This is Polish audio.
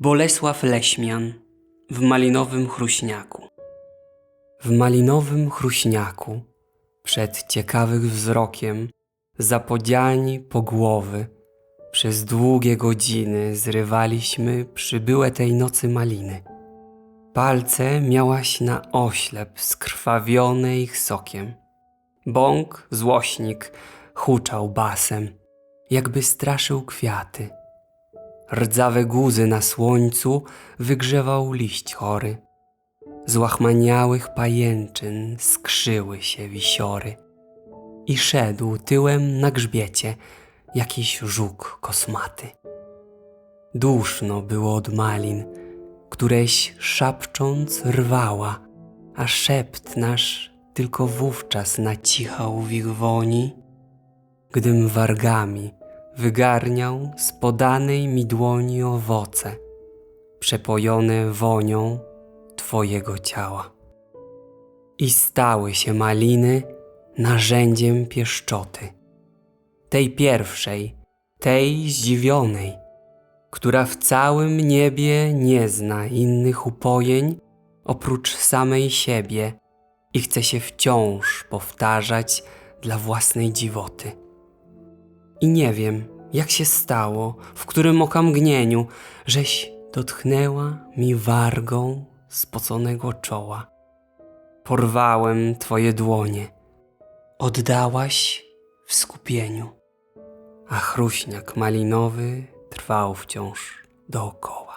Bolesław Leśmian w malinowym chruśniaku. W malinowym chruśniaku, przed ciekawych wzrokiem, zapodziani po głowy, przez długie godziny zrywaliśmy przybyłe tej nocy maliny. Palce miałaś na oślep skrwawione ich sokiem. Bąk, złośnik, huczał basem, jakby straszył kwiaty. Rdzawe guzy na słońcu wygrzewał liść chory. Z łachmaniałych pajęczyn skrzyły się wisiory. I szedł tyłem na grzbiecie jakiś żuk kosmaty. Duszno było od malin, któreś szapcząc rwała, a szept nasz tylko wówczas nacichał w ich woni, gdym wargami wygarniał z podanej mi dłoni owoce, przepojone wonią Twojego ciała. I stały się maliny narzędziem pieszczoty, tej pierwszej, tej zdziwionej, która w całym niebie nie zna innych upojeń oprócz samej siebie i chce się wciąż powtarzać dla własnej dziwoty. I nie wiem, jak się stało, w którym okamgnieniu, żeś dotknęła mi wargą spoconego czoła. Porwałem twoje dłonie, oddałaś w skupieniu, a chruśniak malinowy trwał wciąż dookoła.